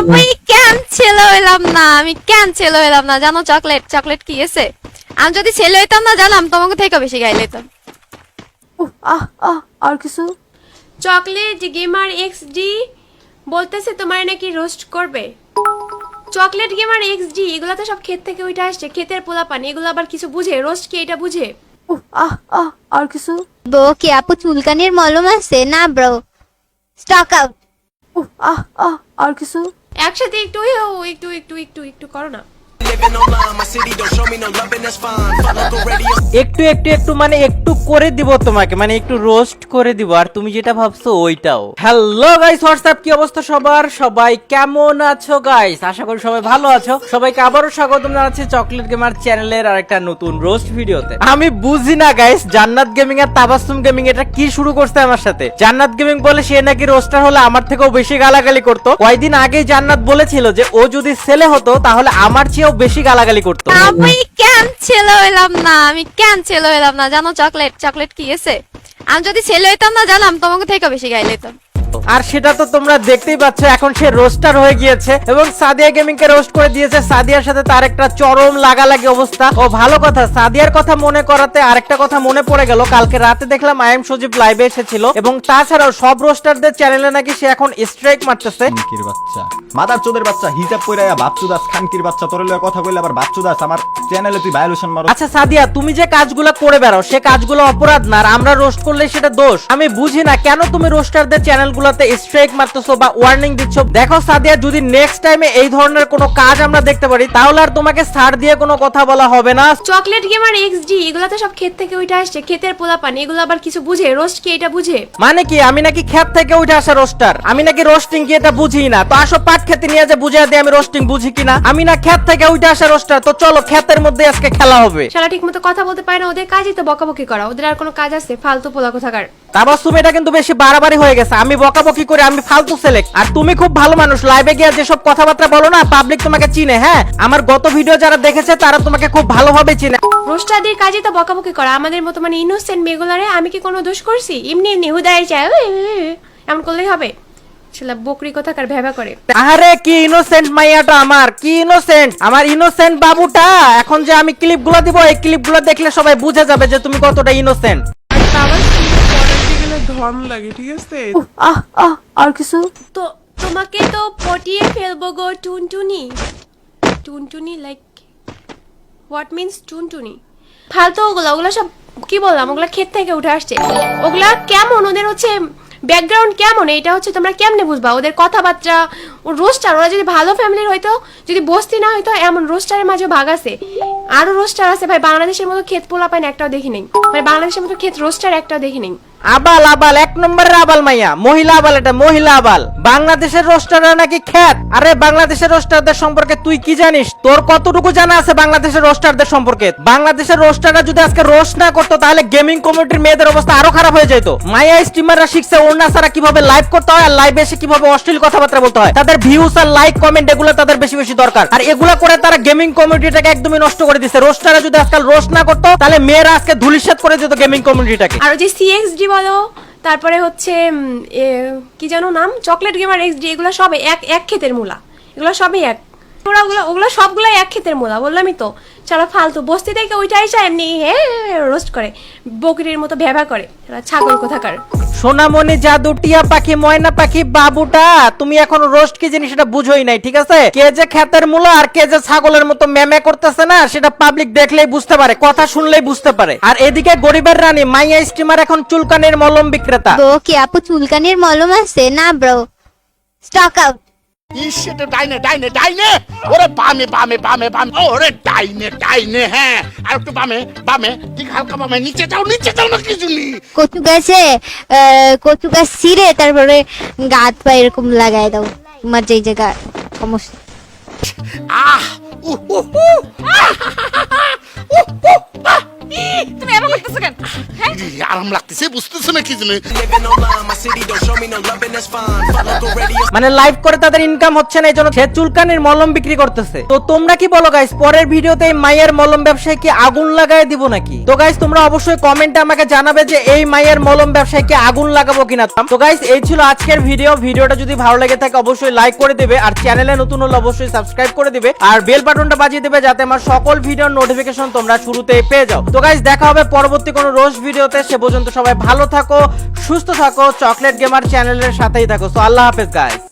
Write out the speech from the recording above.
আমি কেন ছেলে হইলাম না? আমি কেন ছেলে হইলাম না? জানো চকলেট চকলেট কি এসে আমি যদি ছেলে হইতাম না জানাম তোমাকে থেকে বেশি গাই লইতাম উহ, আহ আহ আর কিছু? চকলেট গেমার এক্স ডি বলতেছে তোমার নাকি রোস্ট করবে। চকলেট গেমার এক্স ডি এগুলো তো সব ক্ষেত থেকে ওইটা আসছে ক্ষেতের পোলা পানি এগুলো আবার কিছু বুঝে? রোস্ট কি এটা বুঝে? উহ, আহ আহ আর কিছু? ব্রো কি আপু চুলকানির মলম আছে? না bro stock out uh, ah আহ আর কিছু? একসাথে একটু একটু একটু একটু একটু করো না। একটু একটু একটু মানে একটু করে দিব তোমাকে মানে একটু রোস্ট করে দিব। আর তুমি যেটা ভাবছ, ওইটাও। হ্যালো গাইস হোয়াটসঅ্যাপ কি অবস্থা সবার? সবাই কেমন আছো গাইস আশা করি সবাই ভালো আছো। সবাইকে আবারও স্বাগতম জানাচ্ছি চকলেট গেমার চ্যানেলের আর একটা নতুন রোস্ট ভিডিওতে আমি বুঝি না গাইস জান্নাত গেমিং আর তাবাসসুম গেমিং এটা কি শুরু করছে আমার সাথে? জান্নাত গেমিং বলে সে নাকি রোস্টার হলে আমার থেকেও বেশি গালাগালি করতো। কয়দিন আগেই জান্নাত বলেছিল যে, ও যদি ছেলে হতো, তাহলে আমার চেয়েও বেশি গালাগালি করতো। আমি কেন ছেলে হইলাম না? আমি কেন ছেলে হইলাম না? জানো চকলেট চকলেট কি এসে আমি যদি ছেলে হইতাম না জানাম তোমাকে থেকে বেশি গাই লইতাম। আর সেটা তো তোমরা দেখতেই পাচ্ছ এখন সে রোস্টার হয়ে গিয়েছে এবং সাদিয়া গেমিং কে রোস্ট করে দিয়েছে। সাদিয়ার সাথে তার একটা চরম লাগালাগি অবস্থা। ও ভালো কথা সাদিয়ার কথা মনে করাতে আরেকটা কথা মনে পড়ে গেল। কালকে রাতে দেখলাম আই এম সজীব লাইভে এসেছিল এবং তাছাড়াও সব রোস্টারদের চ্যানেলে নাকি সে এখন স্ট্রাইক মারতেছে। খানকির বাচ্চা। মাদার চোদের বাচ্চা হিজাব পইরায়া বাপচুদাস খানকির বাচ্চা তোর লগে কথা কইলে আবার বাপচুদাস আমার চ্যানেলে তুই ভায়োলেশন মারো আচ্ছা সাদিয়া তুমি যে কাজগুলো করে বেড়াও সে কাজগুলো অপরাধ না আর আমরা রোস্ট করলে সেটা দোষ। আমি বুঝি না কেন তুমি রোস্টারদের চ্যানেলগুলোতে স্ট্রাইক মারতেছো বা ওয়ার্নিং দিচ্ছ। দেখো সাদিয়া যদি নেক্সট টাইমে এই ধরনের কোনো কাজ আমরা দেখতে পারি তাহলে আর তোমাকে ছাড় দিয়ে কোনো কথা বলা হবে না। চকলেট গেমার এক্স ডি এগুলো তো সব ক্ষেত থেকে ওইটা আসছে। ক্ষেতের পোলা পানি এগুলো আবার কিছু বুঝে? রোস্ট কি এটা বুঝে? মানে কি আমি নাকি ক্ষেত থেকে উঠে আসা রোস্টার আমি নাকি রোস্টিং কি এটা বুঝি না? তো আসো পাট খেতে নিয়ে যে বুঝিয়ে দিয়ে আমি রোস্টিং বুঝি কিনা। আমি না ক্ষেত থেকে উঠে আসা রোস্টার তো চলো ক্ষেতের মধ্যে আজকে খেলা হবে। শালা ঠিক মতো কথা বলতে পারে না ওদের কাজই তো বকাবকি করা। ওদের আর কোনো কাজ আছে? ফালতু পোলা কোথাকার। তাবাসুম এটা কিন্তু বেশি বাড়াবাড়ি হয়ে গেছে। আমি বকাবকি করে? আমি ফালতু সিলেক্ট আর তুমি খুব ভালো মানুষ। লাইভে গিয়ে যেসব কথাবার্তা বলো না পাবলিক তোমাকে চিনে হ্যাঁ? আমার গত ভিডিও যারা দেখেছে তারা তোমাকে খুব ভালোভাবে চিনে। রোস্টারদের কাজই তো বকাবকি করা। আমাদের মতো মানে ইনোসেন্ট মেয়েগুলারে আমি কি কোনো দোষ করছি? এমনি এমনি হুদায় চায় এমন করলেই হবে। শালা বকরি কোথাকার ভেবা করে? আরে কি ইনোসেন্ট মাইয়াটা আমার? কি ইনোসেন্ট আমার ইনোসেন্ট বাবুটা? এখন যে আমি ক্লিপগুলো দিব এই ক্লিপগুলো দেখলে সবাই বুঝে যাবে যে তুমি কতটা ইনোসেন্ট আবার ধন লাগে ঠিক আছে? আহ আহ আর কিছু? তো তোমাকে তো পটিয়ে ফেলব গো টুনটুনি। টুনটুনি লাইক হোয়াট মিন্স টুনটুনি? ফালতু ওগুলো ওগুলো সব কি বললাম ওগুলো ক্ষেত থেকে উঠে আসছে। ওগুলা কেমন ওদের হচ্ছে ব্যাকগ্রাউন্ড কেমন? এটা হচ্ছে তোমরা কেমনে বুঝবা? ওদের কথাবার্তা ও রোস্টার ওরা যদি ভালো ফ্যামিলির হয়তো যদি বস্তি না হয়তো এমন রোস্টারের মাঝে ভাগ আছে। আরও রোস্টার আছে ভাই বাংলাদেশের মতো ক্ষেত পোলা পাইন একটাও দেখি নেই। মানে বাংলাদেশের মতো ক্ষেত রোস্টার একটাও দেখি নেই। আবাল আবাল, এক নম্বরের আবাল মাইয়া। মহিলা আবাল এটা, মহিলা আবাল। বাংলাদেশের রোস্টাররা নাকি খ্যাত? আরে, বাংলাদেশের রোস্টারদের সম্পর্কে তুই কি জানিস? তোর কতটুকু জানা আছে বাংলাদেশের রোস্টারদের সম্পর্কে? বাংলাদেশের রোস্টাররা যদি আজকে রোস্ট না করতো, তাহলে গেমিং কমিউনিটির মেয়েদের অবস্থা আরও খারাপ হয়ে যেত মাইয়া স্ট্রিমাররা শিখছে, ওড়না ছাড়া কীভাবে লাইভ করতে হয় আর লাইভে এসে কীভাবে অশ্লীল কথাবার্তা বলতে হয়। তাদের ভিউস আর লাইক কমেন্ট এগুলো তাদের বেশি বেশি দরকার। আর এগুলো করে তারা গেমিং কমিউনিটিটাকে একদমই নষ্ট করে দিচ্ছে রোস্টাররা যদি আজকাল রোস্ট না করতো, তাহলে মেয়েরা আজকে ধুলিসাত করে দিত গেমিং কমিউনিটিটাকে। আর যে সিএক্সডি বলো? তারপরে হচ্ছে কি যেন নাম? চকলেট গেমার এক্স ডি, এগুলো সবে এক এক ক্ষেতের মূলা। এগুলো সবই এক। ওরা ওগুলো ওগুলো সবগুলো এক ক্ষেতের মূলা, বললামই তো। চলো, ফালতু। বস্তি থেকে ওইটাই চায় এমনি হ্যাঁ রোস্ট করে। বকরির মতো ভেবা করে। ছাগল কোথাকার? সোনামণি জাদু, টিয়া পাখি, ময়না পাখি, বাবুটা, তুমি এখন রোস্ট কি জিনিস সেটা বুঝোই নাই, ঠিক আছে? কে যে খ্যাতের মূল আর কে যে ছাগলের মতো মেমে করতেছে না, সেটা পাবলিক দেখলেই বুঝতে পারে, কথা শুনলেই বুঝতে পারে। আর এদিকে গরিবের রানী, মাইয়া স্টিমার এখন চুলকানির মলম বিক্রেতা। কি আপু চুলকানির মলম আছে? না ব্রো স্টক আউট ইসেতে ডাইনে ডাইনে ডাইনে। ওরে বামে বামে বামে বামে। ওরে ডাইনে ডাইনে হ্যাঁ। আর একটু বামে বামে। ঠিক হালকা বামে। নিচে যাও নিচে যাও না কিছু নি কচু গাছে কচু গাছ ছিঁড়ে তারপরে গাত পা এরকম লাগাই দাও। তোমার যেই জায়গা সমস্যা। আহ উহ উহ আরাম লাগতেছে বুঝতেছো না কি জানি Living online, my city don't show me no loving, that's fine. Follow the radio. মানে লাইভ করে তাদের ইনকাম হচ্ছে না এই জন্য সে চুলকানির মলম বিক্রি করতেছে। তো তোমরা কি বলো গাইস পরের ভিডিওতে এই মায়ের মলম ব্যবসায় কি আগুন লাগায় দিব নাকি? তো গাইস তোমরা অবশ্যই কমেন্টে আমাকে জানাবে যে এই মায়ের মলম ব্যবসায় কি আগুন লাগাবো কিনা। তো গাইস এই ছিল আজকের ভিডিও ভিডিওটা যদি ভালো লেগে থাকে অবশ্যই লাইক করে দিবে। আর চ্যানেলে নতুন হলে অবশ্যই সাবস্ক্রাইব করে দিবে। আর বেল বাটনটা বাজিয়ে দিবে যাতে আমার সকল ভিডিওর নোটিফিকেশন তোমরা শুরুতেই পেয়ে যাও। তো গাইস দেখা হবে পরবর্তী কোনো রোজ ভিডিওতে সে পর্যন্ত সবাই ভালো থাকো, সুস্থ থাকো চকলেট গেমার চ্যানেলের সাথেই থাকো। সো আল্লাহ হাফেজ গাইস